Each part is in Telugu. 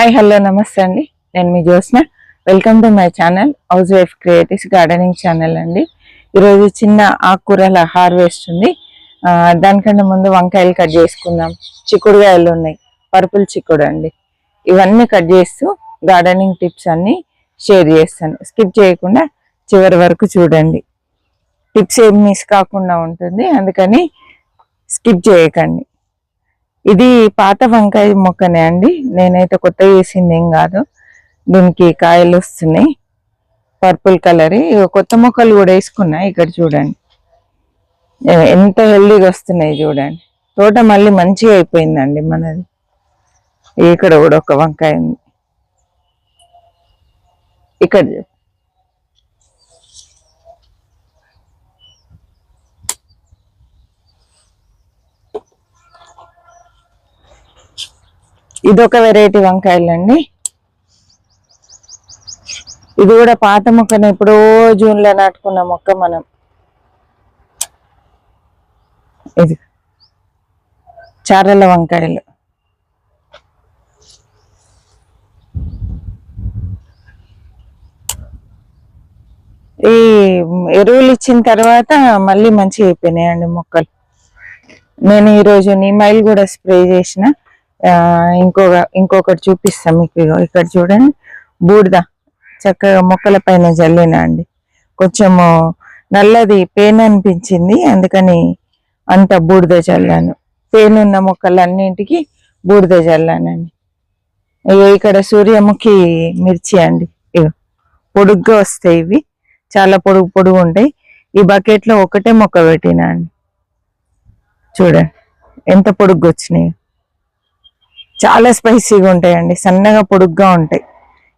హాయ్ హలో నమస్తే అండి. నేను మీ Jyotsna. Welcome to my channel housewife creatives gardening channel అండి. ఈరోజు చిన్న ఆకుకూరల హార్వెస్ట్ ఉంది. దానికంటే ముందు వంకాయలు కట్ చేసుకుందాం. చిక్కుడుగాయలు ఉన్నాయి. పర్పుల్ చిక్కుడు అండి. ఇవన్నీ కట్ చేస్తూ గార్డెనింగ్ టిప్స్ అన్నీ షేర్ చేస్తాను. స్కిప్ చేయకుండా చివరి వరకు చూడండి. టిప్స్ ఏం మిస్ కాకుండా ఉంటుంది. అందుకని స్కిప్ చేయకండి. ఇది పాత వంకాయ మొక్కనే అండి. నేనైతే కొత్త వేసింది ఏం కాదు. దీనికి కాయలు వస్తున్నాయి. పర్పుల్ కలర్ కొత్త మొక్కలు కూడా వేసుకున్నాయి ఇక్కడ చూడండి. ఎంత హెల్దీగా వస్తున్నాయి చూడండి. తోట మళ్ళీ మంచిగా అయిపోయిందండి మనది. ఇక్కడ కూడా ఒక వంకాయ ఉంది. ఇక్కడ ఇదొక వెరైటీ వంకాయలు అండి ఇది కూడా పాత మొక్కను ఎప్పుడో జూన్లో నాటుకున్న మొక్క మనం. ఇది చారల వంకాయలు. ఈ ఎరువులు ఇచ్చిన తర్వాత మళ్ళీ మంచిగా అయిపోయినాయండి మొక్కలు. నేను ఈరోజు నీమైల్ కూడా స్ప్రే చేసిన. ఇంకొక ఇంకొకటి చూపిస్తాం మీకు ఇగో. ఇక్కడ చూడండి. బూడిద. చక్కగా మొక్కల పైన జల్లిన అండి. కొంచెము నల్లది పేన్ అనిపించింది. అందుకని అంత బూడిద చల్లాను పేను ఉన్న మొక్కలన్నింటికి బూడిద చల్లానండి ఇగో ఇక్కడ సూర్యముఖి మిర్చి అండి. ఇగో పొడుగ్గా వస్తాయి ఇవి. చాలా పొడుగు పొడుగు ఉంటాయి. ఈ బకెట్లో ఒకటే మొక్క పెట్టినా అండి. చూడండి. ఎంత పొడుగ్గా వచ్చినాయి. చాలా స్పైసీగా ఉంటాయండి సన్నగా పొడుగ్గా ఉంటాయి.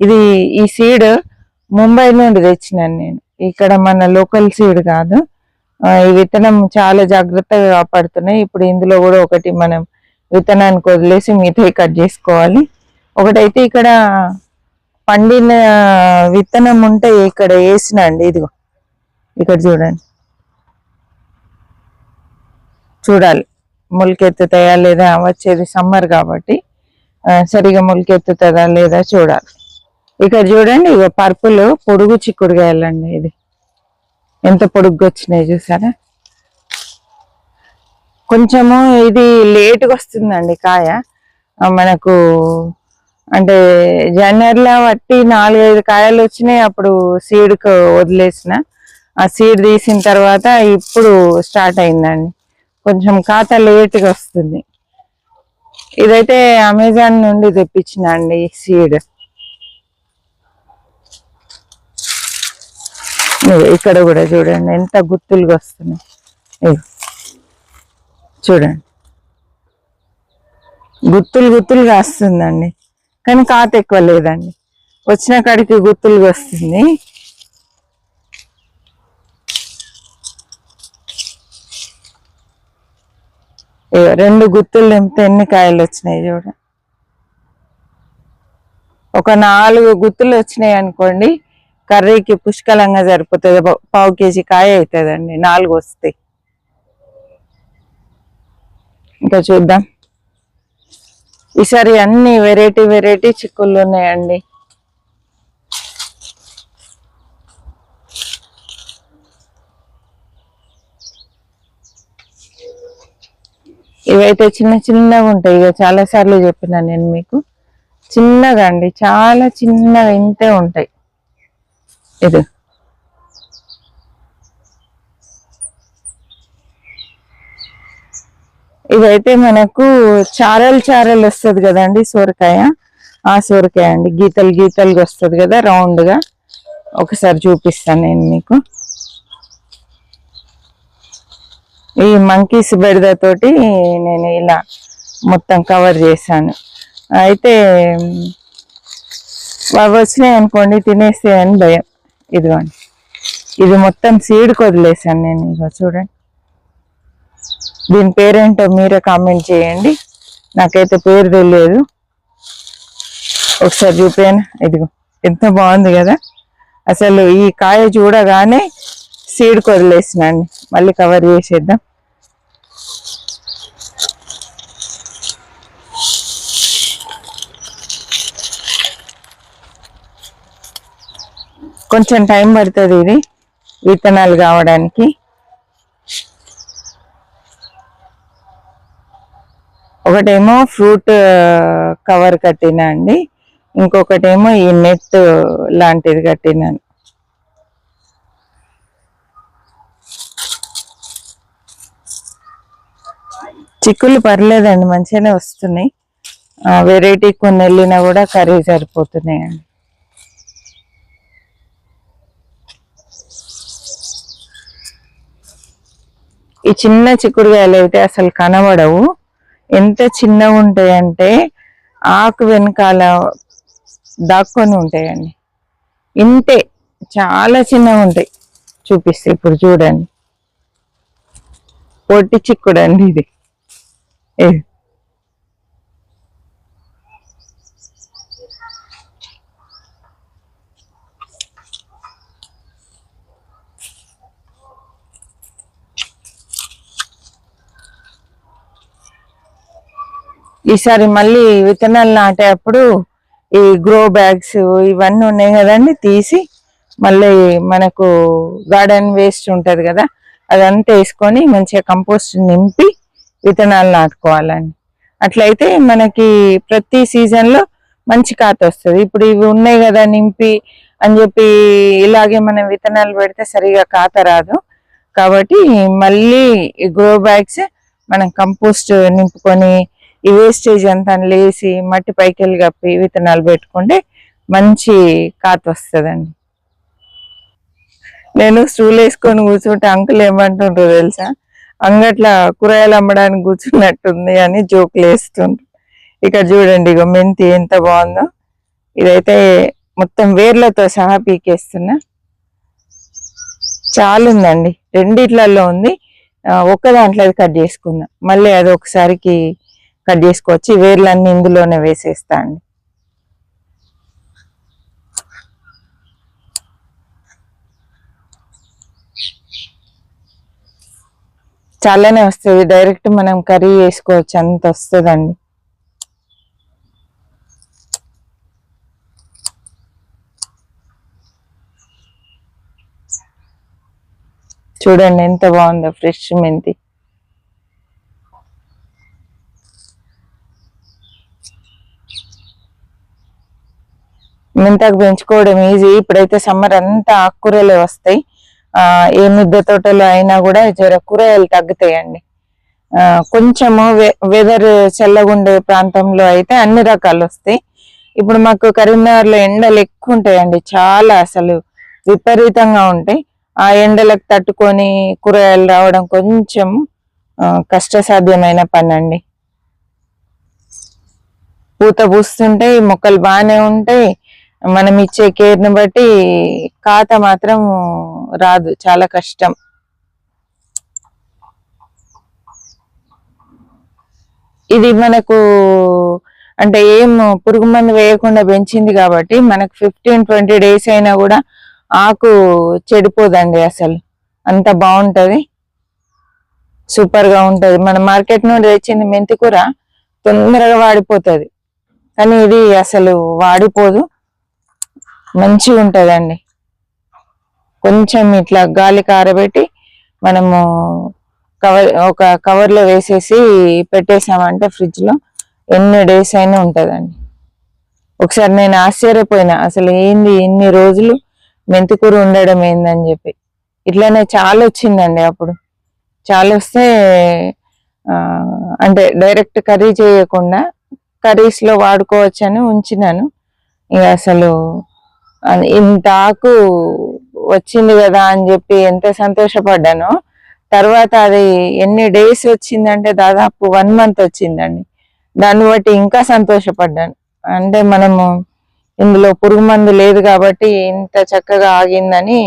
ఇది ఈ సీడ్ ముంబై నుండి తెచ్చినాను నేను. ఇక్కడ మన లోకల్ సీడ్ కాదు. ఈ విత్తనం చాలా జాగ్రత్తగా కాపాడుతున్నాయి. ఇప్పుడు ఇందులో కూడా ఒకటి మనం విత్తనానికి వదిలేసి మిగతాయి కట్ చేసుకోవాలి. ఒకటైతే ఇక్కడ పండిన విత్తనం ఉంటే ఇక్కడ వేసిన అండి ఇదిగో. ఇక్కడ చూడండి. చూడాలి. మొలకెత్తుతాయా లేదా వచ్చేది సమ్మర్ కాబట్టి సరిగా మొలకెత్తుతుందా లేదా చూడాలి. ఇక్కడ చూడండి ఇక పర్పుల్ పొడుగు చిక్కుడుగాయలండి ఇది. ఎంత పొడుగ్గా వచ్చినాయి చూసారా? కొంచెము ఇది లేటుగా వస్తుందండి కాయ. మనకు అంటే జనవరిలో బట్టి నాలుగైదు కాయలు వచ్చినాయి అప్పుడు సీడ్కు వదిలేసిన. ఆ సీడ్ తీసిన తర్వాత ఇప్పుడు స్టార్ట్ అయిందండి. కొంచెం ఖాతా లేట్గా వస్తుంది. ఇదైతే అమెజాన్ నుండి తెప్పించిన అండి సీడ్. ఇక్కడ కూడా చూడండి ఎంత గుత్తులుగా వస్తున్నాయి. చూడండి. గుత్తులు గుత్తులుగా వస్తుందండి. కానీ కాత ఎక్కువ లేదండి. వచ్చిన కాడికి గుత్తులుగా వస్తుంది. రెండు గుత్తులు నింపితే ఎన్ని కాయలు వచ్చినాయి చూడ. ఒక నాలుగు గుత్తులు వచ్చినాయి అనుకోండి కర్రీకి పుష్కలంగా సరిపోతుంది. పా- పావు కేజీ కాయ అవుతుందండి నాలుగు వస్తాయి. ఇంకా చూద్దాం. ఈసారి అన్ని వెరైటీ వెరైటీ చిక్కుళ్ళు ఉన్నాయండి. ఇవైతే చిన్న చిన్నగా ఉంటాయి. ఇక చాలా సార్లు చెప్పిన నేను మీకు. చిన్నగా అండి. చాలా చిన్నగా ఇంతే ఉంటాయి. ఇది. ఇదైతే మనకు చారలు చారలు వస్తుంది కదండి సోరకాయ. ఆ సోరకాయ అండి. గీతలు గీతలుగా వస్తుంది కదా రౌండ్గా. ఒకసారి చూపిస్తాను నేను మీకు. ఈ మంకీస్ బెడదతోటి నేను ఇలా మొత్తం కవర్ చేశాను. అయితే అవి వచ్చినాయి అనుకోండి తినేస్తాయని భయం. ఇదిగోండి. ఇది మొత్తం సీడ్కి వదిలేసాను నేను ఇగో చూడండి. దీని పేరేంటో మీరే కామెంట్ చేయండి. నాకైతే పేరు తెలియదు. ఒకసారి చూపాను? ఇదిగో ఎంత బాగుంది కదా. అసలు ఈ కాయ చూడగానే సీడ్ కొదిలేసిన అండి మళ్ళీ కవర్ చేసేద్దాం. కొంచెం టైం పడుతుంది ఇది విత్తనాలు కావడానికి. ఒకటేమో ఫ్రూట్ కవర్ కట్టినా అండి. ఇంకొకటేమో ఈ నెట్ లాంటిది కట్టినాను. చిక్కులు పర్లేదండి మంచిగానే వస్తున్నాయి. వెరైటీ కొన్ని వెళ్ళినా కూడా కర్రీ సరిపోతున్నాయండి. ఈ చిన్న చిక్కుడుకాయలు అయితే అసలు కనబడవు. ఎంత చిన్నగా ఉంటాయంటే ఆకు వెనకాల దాక్కొని ఉంటాయండి. ఇంతే చాలా చిన్నగా ఉంటాయి. చూపిస్తే ఇప్పుడు చూడండి. పొట్టి చిక్కుడు అండి ఇది. ఈసారి మళ్ళీ విత్తనాలు నాటేటప్పుడు ఈ గ్రో బ్యాగ్స్ ఇవన్నీ ఉన్నాయి కదండి తీసి మళ్ళీ మనకు గార్డెన్ వేస్ట్ ఉంటుంది కదా అదంతా వేసుకొని మంచిగా కంపోస్ట్ నింపి విత్తనాలు నాటుకోవాలండి అట్లయితే మనకి ప్రతి సీజన్లో మంచి కాత వస్తుంది. ఇప్పుడు ఇవి ఉన్నాయి కదా నింపి అని చెప్పి ఇలాగే మనం విత్తనాలు పెడితే సరిగా కాత రాదు. కాబట్టి మళ్ళీ గ్రో బ్యాగ్స్ మనం కంపోస్ట్ నింపుకొని ఈ వేస్టేజ్ అంతా లేసి మట్టి పైకెళ్ళి కప్పి విత్తనాలు పెట్టుకుంటే మంచి కాత వస్తుందండి. నేను స్టూల్ వేసుకొని కూర్చుంటే అంకుల్ ఏమంటుండ్రో తెలుసా? అంగట్ల కూరగాయలు అమ్మడానికి కూర్చున్నట్టుంది అని జోకులు వేస్తుండ్రు. ఇక్కడ చూడండి ఇక మెంతి ఎంత బాగుందో. ఇదైతే మొత్తం వేర్లతో సహా పీకేస్తున్నా. చాలా ఉందండి రెండిట్లలో ఉంది ఒక్క దాంట్లో అది కట్ చేసుకుందాం. మళ్ళీ అది ఒకసారికి కట్ చేసుకోవచ్చు. వేర్లన్నీ ఇందులోనే వేసేస్తా అండి. చాలానే వస్తుంది. డైరెక్ట్ మనం కర్రీ చేసుకోవచ్చు. అంత వస్తుందండి. చూడండి ఎంత బాగుందో ఫ్రెష్ మెంతి. మెంతాకు పెంచుకోవడం ఈజీ ఇప్పుడైతే సమ్మర్ అంతా ఆకుకూరలే వస్తాయి. ఏ మిద్దె తోటలో అయినా కూడా జర కూరగాయలు తగ్గుతాయండి. కొంచెము వెదర్ చల్లగుండే ప్రాంతంలో అయితే అన్ని రకాలు వస్తాయి. ఇప్పుడు మాకు కరీంనగర్లో ఎండలు ఎక్కువ ఉంటాయండి చాలా అసలు విపరీతంగా ఉంటాయి. ఆ ఎండలకు తట్టుకొని కూరగాయలు రావడం కొంచెం కష్టసాధ్యమైన పని అండి పూత పూస్తుంటాయి మొక్కలు బాగానే ఉంటాయి. మనం ఇచ్చే కేర్ని బట్టి కాత మాత్రం రాదు చాలా కష్టం. ఇది మనకు అంటే ఏం పురుగు మందు వేయకుండా పెంచింది కాబట్టి మనకు ఫిఫ్టీన్ ట్వంటీ డేస్ అయినా కూడా ఆకు చెడిపోదండి అసలు. అంత బాగుంటుంది. సూపర్గా ఉంటుంది. మన మార్కెట్ నుండి తెచ్చింది మెంతి కూర తొందరగా వాడిపోతుంది. కానీ ఇది అసలు వాడిపోదు. మంచిగా ఉంటుందండి కొంచెం ఇట్లా గాలి కారబెట్టి మనము కవర్ ఒక కవర్లో వేసేసి పెట్టేసామంటే ఫ్రిడ్జ్లో ఎన్ని డేస్ అయినా ఉంటదండి. ఒకసారి నేను ఆశ్చర్యపోయినా అసలు ఏంది ఎన్ని రోజులు మెంతికూర ఉండడం ఏందని చెప్పి. ఇట్లానే చాలా వచ్చిందండి అప్పుడు. చాలా వస్తే అంటే డైరెక్ట్ కర్రీ చేయకుండా కర్రీస్లో వాడుకోవచ్చని ఉంచినాను. ఇక అసలు ఇంతకు ఇంత ఆకు వచ్చింది కదా అని చెప్పి ఎంత సంతోషపడ్డానో. తర్వాత అది ఎన్ని డేస్ వచ్చిందంటే దాదాపు వన్ మంత్ వచ్చిందండి. దాన్ని బట్టి ఇంకా సంతోషపడ్డాను. అంటే మనము ఇందులో పురుగు మందు లేదు కాబట్టి ఇంత చక్కగా ఆగిందని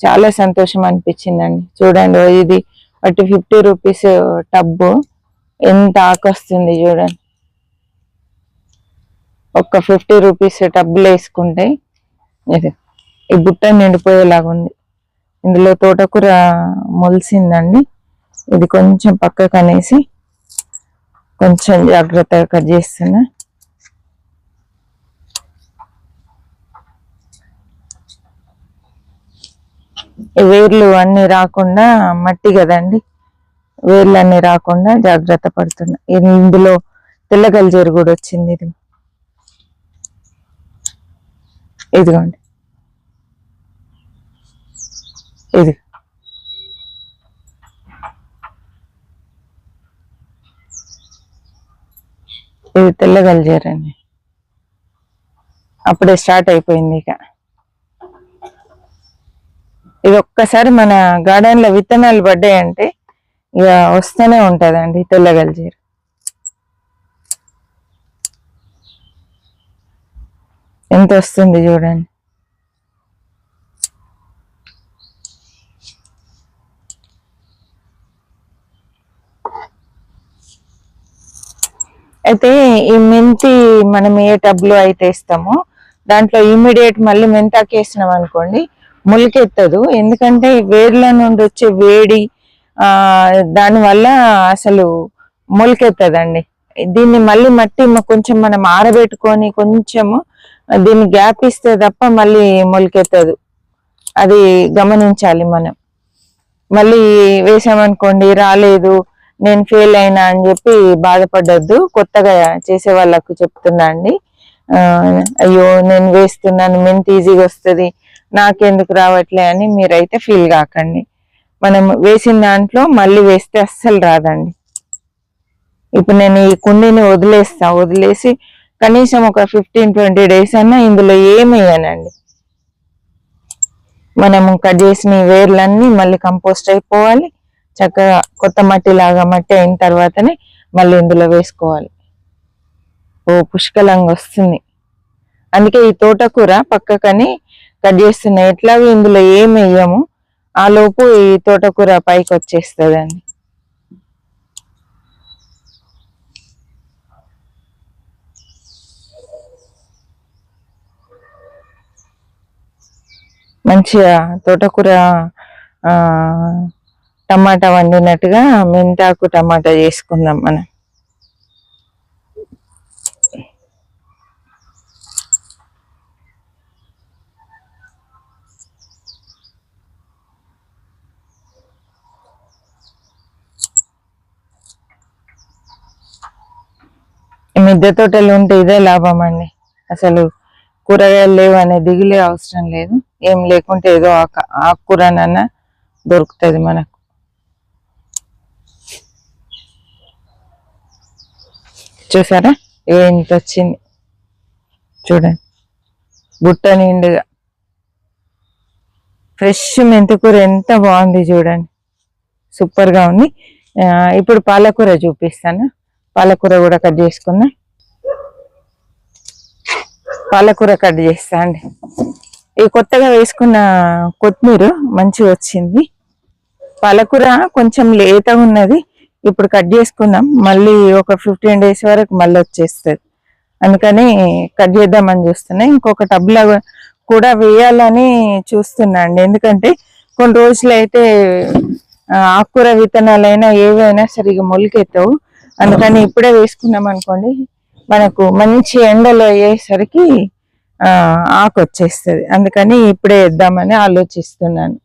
చాలా సంతోషం అనిపించిందండి. చూడండి ఇది బట్టి ఫిఫ్టీ రూపీస్ టబ్బు. ఎంత ఆకొస్తుంది చూడండి. ఒక ఫిఫ్టీ రూపీస్ టబ్బులు వేసుకుంటే ఇది. ఈ బుట్ట నిండిపోయేలాగా ఉంది. ఇందులో తోటకూర మొలిసిందండి. ఇది కొంచెం పక్కకు అనేసి కొంచెం జాగ్రత్తగా కట్ చేస్తున్నా. వేర్లు అన్నీ రాకుండా మట్టి కదండి. వేర్లు అన్నీ రాకుండా జాగ్రత్త పడుతున్నా. ఇందులో తెల్లగలిజేరు కూడా వచ్చింది ఇది. ఇదిగోండి. ఇది. ఇది తెల్లగలిజేరండి అప్పుడే స్టార్ట్ అయిపోయింది ఇక. ఇది ఒక్కసారి మన గార్డెన్లో విత్తనాలు పడ్డాయంటే ఇక వస్తూనే ఉంటదండి తెల్ల గల్జీరు ఎంత వస్తుంది చూడండి. అయితే ఈ మెంతి మనం ఏ టబ్లో అయితే ఇస్తామో దాంట్లో ఇమీడియట్ మళ్ళీ మెంతాకి వేసినాం అనుకోండి మొలకెత్తదు. ఎందుకంటే వేర్ల నుండి వచ్చే వేడి దానివల్ల అసలు మొలకెత్తదండి. దీన్ని మళ్ళీ మట్టి కొంచెం మనం ఆరబెట్టుకొని కొంచెము దీన్ని గ్యాప్ ఇస్తే తప్ప మళ్ళీ మొలకెత్తదు. అది గమనించాలి మనం. మళ్ళీ వేసామనుకోండి రాలేదు. నేను ఫెయిల్ అయినా అని చెప్పి బాధపడద్దు. కొత్తగా చేసే వాళ్ళకు చెప్తున్నా అండి. అయ్యో నేను వేస్తున్నాను మెంతి ఈజీగా వస్తుంది నాకెందుకు రావట్లే అని మీరైతే ఫీల్ కాకండి. మనం వేసిన దాంట్లో మళ్ళీ వేస్తే అస్సలు రాదండి. ఇప్పుడు నేను ఈ కుండీని వదిలేస్తా వదిలేసి కనీసం ఒక ఫిఫ్టీన్ ట్వంటీ డేస్ అన్నా ఇందులో ఏమి మనం మనము కట్ చేసిన వేర్లన్నీ మళ్ళీ కంపోస్ట్ అయిపోవాలి. చక్కగా కొత్త మట్టి లాగా మట్టి అయిన తర్వాతనే మళ్ళీ ఇందులో వేసుకోవాలి. ఓ పుష్కలంగా వస్తుంది. అందుకే ఈ తోటకూర పక్కకని కట్ చేస్తున్నాయి ఎట్లాగో ఇందులో ఏం వేయము. ఆ లోపు ఈ తోటకూర పైకి వచ్చేస్తుందండి. మంచిగా తోటకూర టమాటా వండినట్టుగా మెంతాకు టమాటా చేసుకుందాం మనం. మిద్దె తోటలు ఉంటే ఇదే లాభం అండి. అసలు కూరగాయలు లేవు అనే దిగులే అవసరం లేదు. ఏం లేకుంటే ఏదో ఆకు ఆకుకూరనన్నా దొరుకుతుంది మనకు. చూసారా? ఇగో ఇంత వచ్చింది? చూడండి. బుట్ట నిండుగా. ఫ్రెష్ మెంతికూర ఎంత బాగుంది చూడండి. సూపర్గా ఉంది. ఇప్పుడు పాలకూర చూపిస్తాను. పాలకూర కూడా కట్ చేసుకుందాం. పాలకూర కట్ చేస్తా అండి. ఈ కొత్తగా వేసుకున్న కొత్తిమీర మంచిగా వచ్చింది. పాలకూర కొంచెం లేత ఉన్నది. ఇప్పుడు కట్ చేసుకుందాం. మళ్ళీ ఒక ఫిఫ్టీన్ డేస్ వరకు మళ్ళీ వచ్చేస్తుంది. అందుకని కట్ చేద్దామని చూస్తున్నా. ఇంకొక టబ్లో కూడా వేయాలని చూస్తున్నా అండి. ఎందుకంటే కొన్ని రోజులు అయితే ఆకుకూర విత్తనాలైనా ఏవైనా సరిగా మొలకెత్తవు. అందుకని ఇప్పుడే వేసుకున్నాం అనుకోండి. మనకు మంచి ఎండలో అయ్యేసరికి ఆకు వచ్చేస్తుంది. అందుకని ఇప్పుడే వేద్దామని ఆలోచిస్తున్నాను.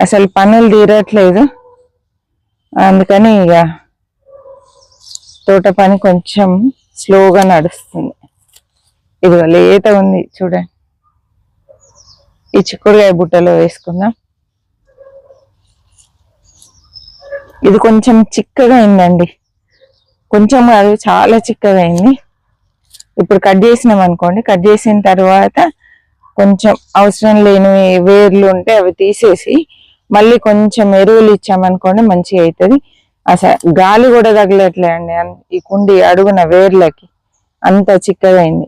అసలు పనులు తీరట్లేదు. అందుకని ఇక తోట పని కొంచెం స్లోగా నడుస్తుంది. ఇది లేత ఉంది చూడండి. ఈ చిక్కుడుకాయ బుట్టలో వేసుకుందాం. ఇది కొంచెం చిక్కగా అయిందండి. కొంచెం కాదు చాలా చిక్కగా అయింది. ఇప్పుడు కట్ చేసినాం అనుకోండి. కట్ చేసిన తర్వాత కొంచెం అవసరం లేని వేర్లు ఉంటే అవి తీసేసి మళ్ళీ కొంచెం ఎరువులు ఇచ్చామనుకోండి మంచిగా అవుతుంది అసలు గాలి కూడా తగలేట్లేండి ఈ కుండి అడుగున వేర్లకి అంత చిక్కగా అయింది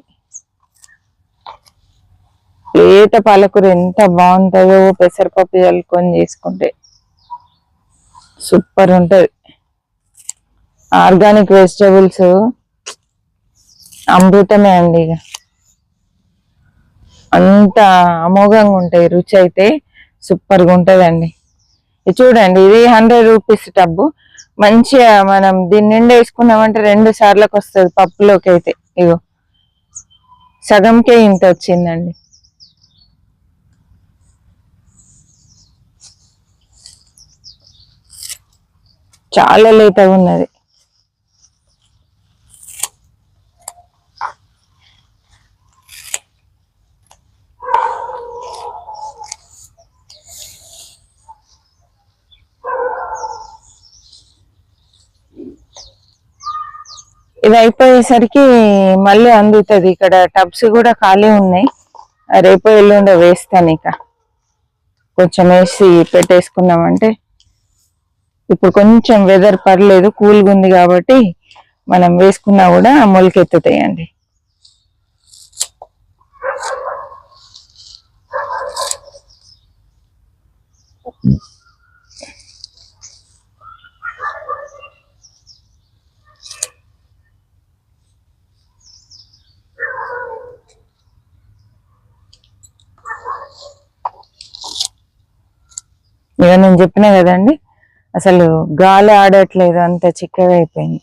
లేత పాలకూర ఎంత బాగుంటుందో పెసరపప్పు చల్లుకొని చేసుకుంటే సూపర్ ఉంటుంది. ఆర్గానిక్ వెజిటబుల్స్ అమృతమే అండి ఇక అంత అమోఘంగా ఉంటాయి రుచి అయితే. సూపర్గా ఉంటుందండి. చూడండి ఇది హండ్రెడ్ రూపీస్ టబ్బు. మంచిగా మనం దీని నిండా వేసుకున్నామంటే రెండు సార్లకు వస్తుంది పప్పులోకి అయితే. ఇగో సగంకే ఇంత వచ్చిందండి. చాలా లేతగా ఉన్నది. ఇది అయిపోయేసరికి మళ్ళీ అందుతుంది. ఇక్కడ టబ్స్ కూడా ఖాళీ ఉన్నాయి. రేపు ఎల్లుండ వేస్తాను ఇక. కొంచెం వేసి పెట్టేసుకున్నామంటే ఇప్పుడు కొంచెం వెదర్ పర్లేదు కూల్గా ఉంది కాబట్టి మనం వేసుకున్నా కూడా మొలకెత్తుతాయండి. ఇక నేను చెప్పినా కదండి అసలు గాలి ఆడట్లేదు అంత చిక్కగా అయిపోయింది.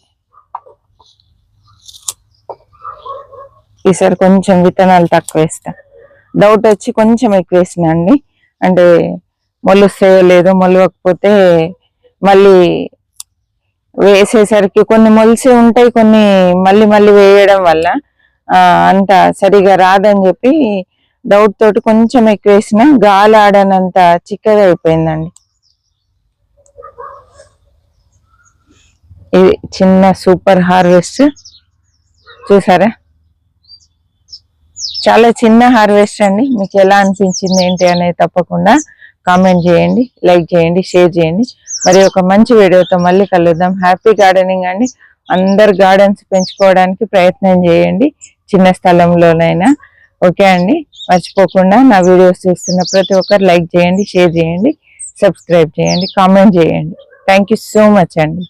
ఈసారి కొంచెం విత్తనాలు తక్కువ వేస్తా. డౌట్ వచ్చి కొంచెం ఎక్కువ వేసిన అండి. అంటే మొలుస్తాయో లేదో మొలవకపోతే మళ్ళీ వేసేసరికి కొన్ని మొలిసి ఉంటాయి కొన్ని మళ్ళీ మళ్ళీ వేయడం వల్ల అంత సరిగా రాదని చెప్పి డౌట్ తోటి కొంచెం ఎక్కువ వేసిన గాలి ఆడనంత చిక్కగా అయిపోయిందండి. ఇది చిన్న సూపర్ హార్వెస్ట్. చూసారా? చాలా చిన్న హార్వెస్ట్ అండి. మీకు ఎలా అనిపించింది ఏంటి అనేది తప్పకుండా కామెంట్ చేయండి లైక్ చేయండి షేర్ చేయండి. మరి ఒక మంచి వీడియోతో మళ్ళీ కలుద్దాం. హ్యాపీ గార్డెనింగ్ అండి. అందరు గార్డెన్స్ పెంచుకోవడానికి ప్రయత్నం చేయండి. చిన్న స్థలంలోనైనా. ఓకే అండి. మర్చిపోకుండా నా వీడియోస్ చూస్తున్న ప్రతి ఒక్కరు లైక్ చేయండి షేర్ చేయండి సబ్స్క్రైబ్ చేయండి కామెంట్ చేయండి. థ్యాంక్ సో మచ్ అండి.